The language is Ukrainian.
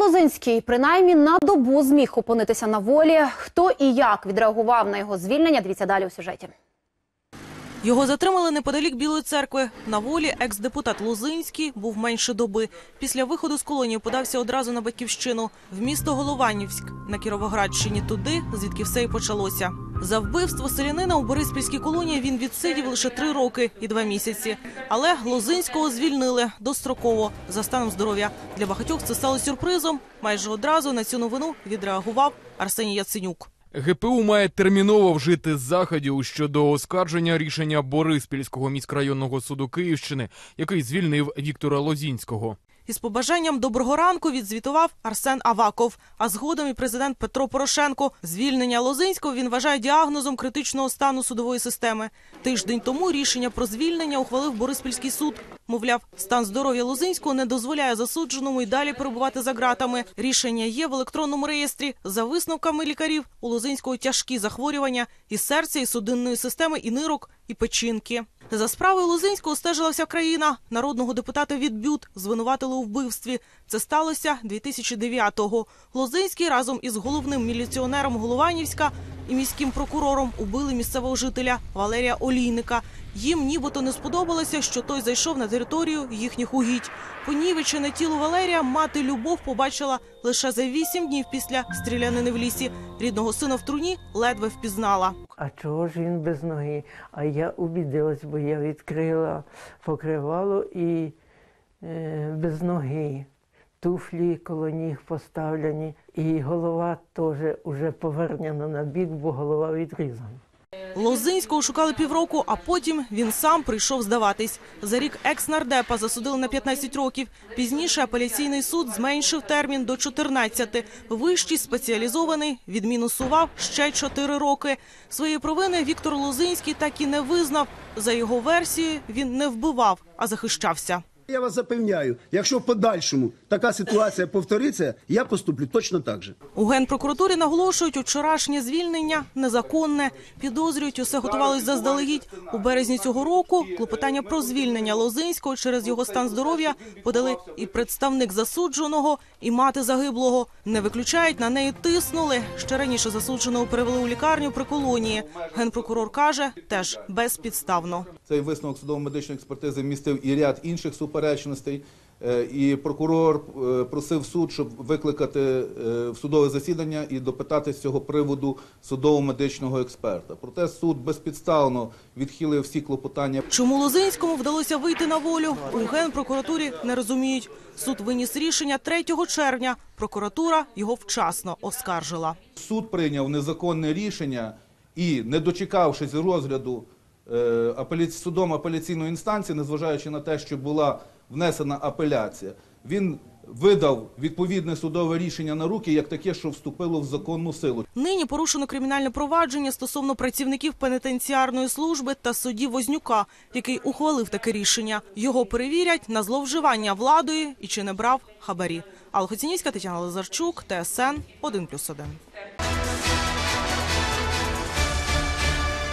Лозинський принаймні на добу зміг опинитися на волі. Хто і як відреагував на його звільнення? Дивіться далі у сюжеті. Його затримали неподалік Білої церкви. На волі екс-депутат Лозинський був менше доби. Після виходу з колонії подався одразу на батьківщину в місто Голованівськ на Кіровоградщині, туди, звідки все і почалося. За вбивство селянина у Бориспільській колонії він відсидів лише три роки і два місяці. Але Лозинського звільнили достроково за станом здоров'я. Для багатьох це стало сюрпризом. Майже одразу на цю новину відреагував Арсеній Яценюк. ГПУ має терміново вжити заходів щодо оскарження рішення Бориспільського міськрайонного суду Київщини, який звільнив Віктора Лозінського. Із побажанням доброго ранку відзвітував Арсен Аваков. А згодом і президент Петро Порошенко. Звільнення Лозинського він вважає діагнозом критичного стану судової системи. Тиждень тому рішення про звільнення ухвалив Бориспільський суд. Мовляв, стан здоров'я Лозинського не дозволяє засудженому й далі перебувати за ґратами. Рішення є в електронному реєстрі. За висновками лікарів у Лозинського тяжкі захворювання і серця, і судинної системи, і нирок, і печінки. За справою Лозинського стежила вся країна. Народного депутата від БЮТ звинуватили у вбивстві. Це сталося 2009-го. Лозинський разом із головним міліціонером Голованівська і міським прокурором убили місцевого жителя Валерія Олійника. Їм нібито не сподобалося, що той зайшов на територію їхніх угідь. Понівечене тіло Валерія мати Любов побачила лише за вісім днів після стрілянини в лісі. Рідного сина в труні ледве впізнала. А чого ж він без ноги? А я убідилась, бо я відкрила покривало і е, без ноги. Туфлі коло ніг поставлені, і голова теж уже повернена на бік, бо голова відрізана. Лозинського шукали півроку, а потім він сам прийшов здаватись. За рік екс-нардепа засудили на 15 років. Пізніше апеляційний суд зменшив термін до 14. Вищий спеціалізований відмінусував ще 4 роки. Свої провини Віктор Лозинський так і не визнав. За його версією, він не вбивав, а захищався. Я вас запевняю, якщо в подальшому така ситуація повториться, я поступлю точно так же. У генпрокуратурі наголошують, вчорашнє звільнення незаконне. Підозрюють, усе готувалось заздалегідь. У березні цього року клопотання про звільнення Лозинського через його стан здоров'я подали і представник засудженого, і мати загиблого. Не виключають, на неї тиснули. Ще раніше засудженого перевели у лікарню при колонії. Генпрокурор каже, теж безпідставно. Цей висновок судово-медичної експертизи містив і ряд інших суперечностей. Е, І прокурор е, просив суд, щоб викликати е, в судове засідання і допитати з цього приводу судово-медичного експерта. Проте суд безпідставно відхилив всі клопотання. Чому Лозинському вдалося вийти на волю? У генпрокуратурі не розуміють. Суд виніс рішення 3 червня. Прокуратура його вчасно оскаржила. Суд прийняв незаконне рішення і, не дочекавшись розгляду судом апеляційної інстанції, незважаючи на те, що була внесена апеляція, він видав відповідне судове рішення на руки як таке, що вступило в законну силу. Нині порушено кримінальне провадження стосовно працівників пенітенціарної служби та судді Вознюка, який ухвалив таке рішення. Його перевірять на зловживання владою і чи не брав хабарі. Алла Тетяна Лазарчук, ТСН 1+,1.